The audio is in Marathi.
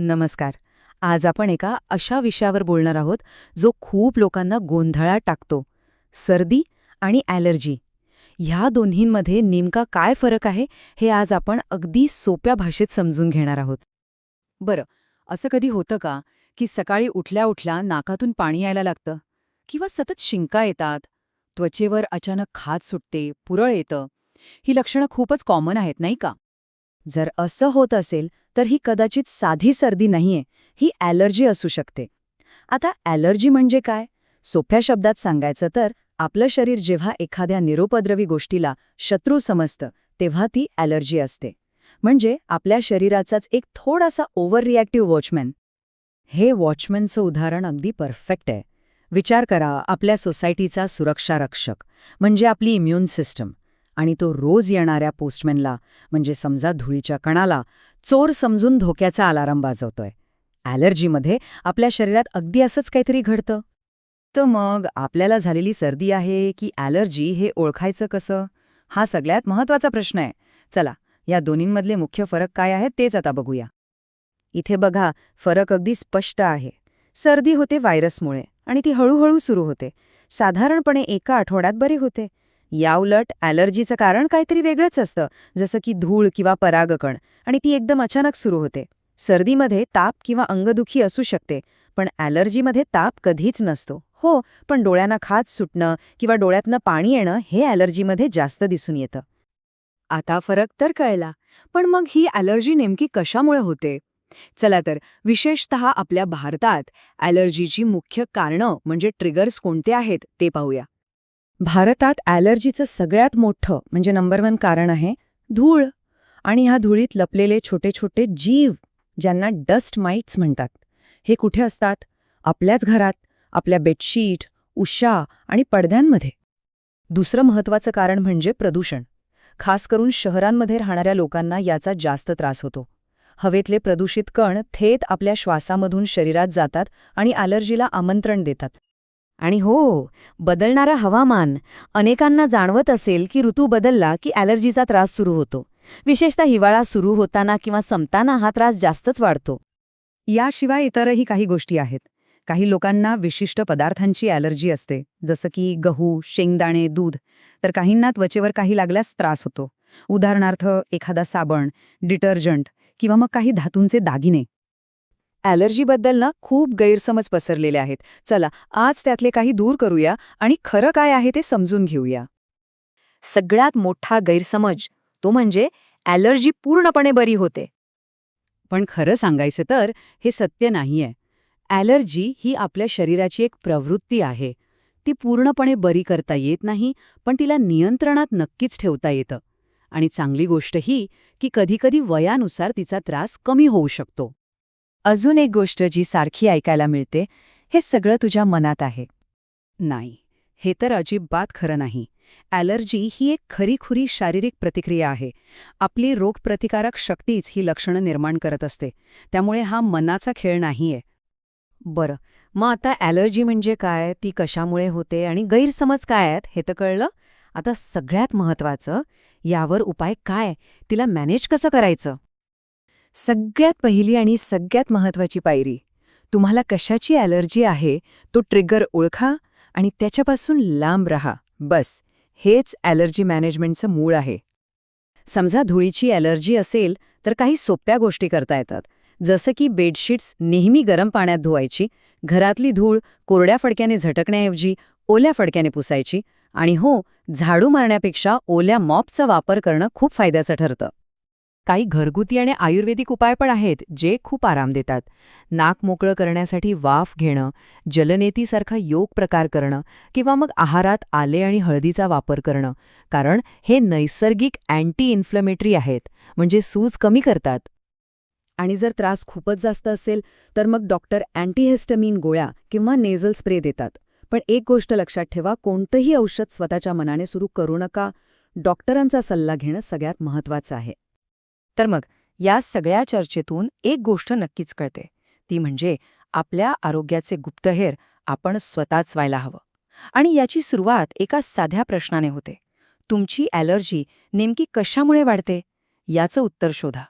नमस्कार. आज आपण एका अशा विषयावर बोलणार आहोत जो खूप लोकांना गोंधळात टाकतो. सर्दी आणि ॲलर्जी. ह्या दोन्हींमध्ये नेमका काय फरक आहे हे आज आपण अगदी सोप्या भाषेत समजून घेणार आहोत. बरं असं कधी होतं का की सकाळी उठल्या उठल्या नाकातून पाणी यायला लागतं? किंवा सतत शिंका येतात? त्वचेवर अचानक खाज सुटते पुरळ येतं? ही लक्षणं खूपच कॉमन आहेत नाही का? जर असं होत असेल तर ही कदाचित साधी सर्दी नाहीये ही ॲलर्जी असू शकते. आता ॲलर्जी म्हणजे काय? सोप्या शब्दात सांगायचं तर आपलं शरीर जेव्हा एखाद्या निरोपद्रवी गोष्टीला शत्रू समजतं तेव्हा ती ॲलर्जी असते. म्हणजे आपल्या शरीराचाच एक थोडासा ओव्हर रिॲक्टिव्ह वॉचमॅन. हे वॉचमॅनचं उदाहरण अगदी परफेक्ट आहे. विचार करा आपल्या सोसायटीचा सुरक्षा रक्षक म्हणजे आपली इम्युन सिस्टम. आणि तो रोज येणाऱ्या पोस्टमॅनला म्हणजे समजा धुळीच्या कणाला चोर समजून धोक्याचा अलाराम वाजवतोय. ॲलर्जीमध्ये आपल्या शरीरात अगदी असंच काहीतरी घडतं. तर मग आपल्याला झालेली सर्दी आहे की ॲलर्जी हे ओळखायचं कसं? हा सगळ्यात महत्त्वाचा प्रश्न आहे. चला या दोन्हींमधले मुख्य फरक काय आहेत तेच आता बघूया. इथे बघा फरक अगदी स्पष्ट आहे. सर्दी होते व्हायरसमुळे आणि ती हळूहळू सुरू होते. साधारणपणे एका आठवड्यात बरी होते. याउलट ॲलर्जीचं कारण काहीतरी वेगळंच असतं जसं की धूळ किंवा परागकण आणि ती एकदम अचानक सुरू होते. सर्दीमध्ये ताप किंवा अंगदुखी असू शकते पण ॲलर्जीमध्ये ताप कधीच नसतो. हो पण डोळ्यांना खाज सुटणं किंवा डोळ्यातनं पाणी येणं हे ॲलर्जीमध्ये जास्त दिसून येतं. आता फरक तर कळला पण मग ही ॲलर्जी नेमकी कशामुळे होते? चला तर विशेषत आपल्या भारतात ॲलर्जीची मुख्य कारणं म्हणजे ट्रिगर्स कोणते आहेत ते पाहूया. भारतात ॲलर्जीचं सगळ्यात मोठं म्हणजे नंबर वन कारण आहे धूळ. आणि ह्या धुळीत लपलेले छोटे छोटे जीव ज्यांना डस्ट माइट्स म्हणतात. हे कुठे असतात? आपल्याच घरात आपल्या बेडशीट उषा आणि पडद्यांमध्ये. दुसरं महत्वाचं कारण म्हणजे प्रदूषण. खास करून शहरांमध्ये राहणाऱ्या लोकांना याचा जास्त त्रास होतो. हवेतले प्रदूषित कण थेट आपल्या श्वासामधून शरीरात जातात आणि ॲलर्जीला आमंत्रण देतात. आणि हो बदलणारं हवामान अनेकांना जाणवत असेल की ऋतू बदलला की ॲलर्जीचा त्रास सुरू होतो. विशेषतः हिवाळा सुरू होताना किंवा संपताना हा त्रास जास्तच वाढतो. याशिवाय इतरही काही गोष्टी आहेत. काही लोकांना विशिष्ट पदार्थांची ॲलर्जी असते जसं की गहू शेंगदाणे दूध तर काहींना त्वचेवर काही लागल्यास त्रास होतो. उदाहरणार्थ एखादा साबण डिटर्जंट किंवा मग काही धातूंचे दागिने. ॲलर्जीबद्दल ना खूप गैरसमज पसरलेले आहेत. चला आज त्यातले काही दूर करूया आणि खरं काय आहे ते समजून घेऊया. सगळ्यात मोठा गैरसमज तो म्हणजे ॲलर्जी पूर्णपणे बरी होते. पण खरं सांगायचं तर हे सत्य नाहीये. ॲलर्जी ही आपल्या शरीराची एक प्रवृत्ती आहे. ती पूर्णपणे बरी करता येत नाही पण तिला नियंत्रणात नक्कीच ठेवता येतं. आणि चांगली गोष्ट ही की कधीकधी वयानुसार तिचा त्रास कमी होऊ शकतो. अजून एक गोष्ट जी सारखी ऐकायला मिळते हे सगळं तुझ्या मनात आहे. नाही हे तर अजिबात खरं नाही. ॲलर्जी ही एक खरीखुरी शारीरिक प्रतिक्रिया आहे. आपली रोगप्रतिकारक शक्तीच ही लक्षणं निर्माण करत असते. त्यामुळे हा मनाचा खेळ नाहीये. बरं मग आता ॲलर्जी म्हणजे काय? ती कशामुळे होते? आणि गैरसमज काय आहेत? हे तर कळलं? आता सगळ्यात महत्वाचं यावर उपाय काय? तिला मॅनेज कसं करायचं? सगळ्यात पहिली आणि सगळ्यात महत्वाची पायरी. तुम्हाला कशाची ॲलर्जी आहे तो ट्रिगर ओळखा आणि त्याच्यापासून लांब रहा. बस हेच ॲलर्जी मॅनेजमेंटचं मूळ आहे. समजा धुळीची ॲलर्जी असेल तर काही सोप्या गोष्टी करता येतात. जसं की बेडशीट्स नेहमी गरम पाण्यात धुवायची घरातली धूळ कोरड्या फडक्याने झटकण्याऐवजी ओल्या फडक्याने पुसायची आणि हो झाडू मारण्यापेक्षा ओल्या मॉपचा वापर करणं खूप फायद्याचं ठरतं. काही घरगुती आणि आयुर्वेदिक उपाय पण आहेत जे खूप आराम देतात. नाक मोकळं करण्यासाठी वाफ घेणं जलनेतीसारखा योग प्रकार करणं किंवा मग आहारात आले आणि हळदीचा वापर करणं. कारण हे नैसर्गिक अँटी इन्फ्लमेटरी आहेत म्हणजे सूज कमी करतात. आणि जर त्रास खूपच जास्त असेल तर मग डॉक्टर अँटीहेस्टमिन गोळ्या किंवा नेझल स्प्रे देतात. पण एक गोष्ट लक्षात ठेवा कोणतंही औषध स्वतःच्या मनाने सुरू करू नका. डॉक्टरांचा सल्ला घेणं सगळ्यात महत्वाचं आहे. तर मग या सगळ्या चर्चेतून एक गोष्ट नक्कीच कळते. ती म्हणजे आपल्या आरोग्याचे गुप्तहेर आपण स्वतःच व्हायला हवं. आणि याची सुरुवात एका साध्या प्रश्नाने होते. तुमची ॲलर्जी नेमकी कशामुळे वाढते? याचं उत्तर शोधा.